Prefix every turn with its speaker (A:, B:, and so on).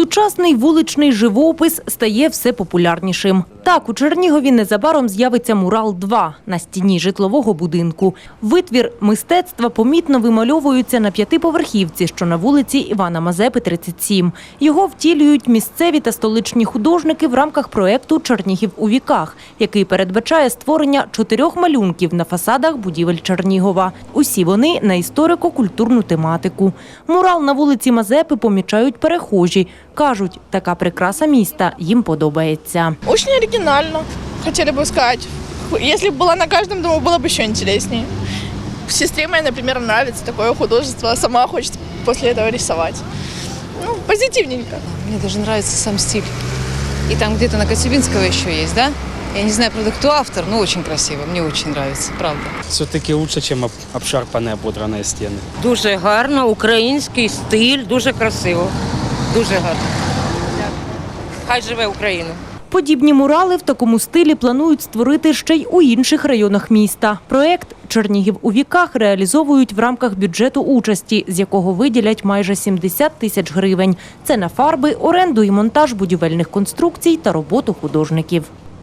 A: Сучасний вуличний живопис стає все популярнішим. Так, у Чернігові незабаром з'явиться мурал 2 на стіні житлового будинку. Витвір мистецтва помітно вимальовується на п'ятиповерхівці, що на вулиці Івана Мазепи, 37. Його втілюють місцеві та столичні художники в рамках проекту Чернігів у віках, який передбачає створення чотирьох малюнків на фасадах будівель Чернігова. Усі вони на історико-культурну тематику. Мурал на вулиці Мазепи помічають перехожі. Кажуть, така прикраса міста їм подобається.
B: Очень оригинально, хотели бы сказать. Если бы была на каждом дому, было бы еще интереснее. Сестре моей, например, нравится такое художество, сама хочет после этого рисовать. Ну, позитивненько.
C: Мне даже нравится сам стиль. И там где-то на Коцюбинского еще есть, да? Я не знаю, правда, кто автор, но очень красиво. Мне очень нравится, правда.
D: Все-таки лучше, чем об- обшарпанные ободранные стены.
E: Дуже гарно, український стиль, дуже красиво. Дуже гарно. Хай живе Україна.
A: Подібні мурали в такому стилі планують створити ще й у інших районах міста. Проект Чернігів у віках реалізовують в рамках бюджету участі, з якого виділять майже 70 тисяч гривень. Це на фарби, оренду і монтаж будівельних конструкцій та роботу художників.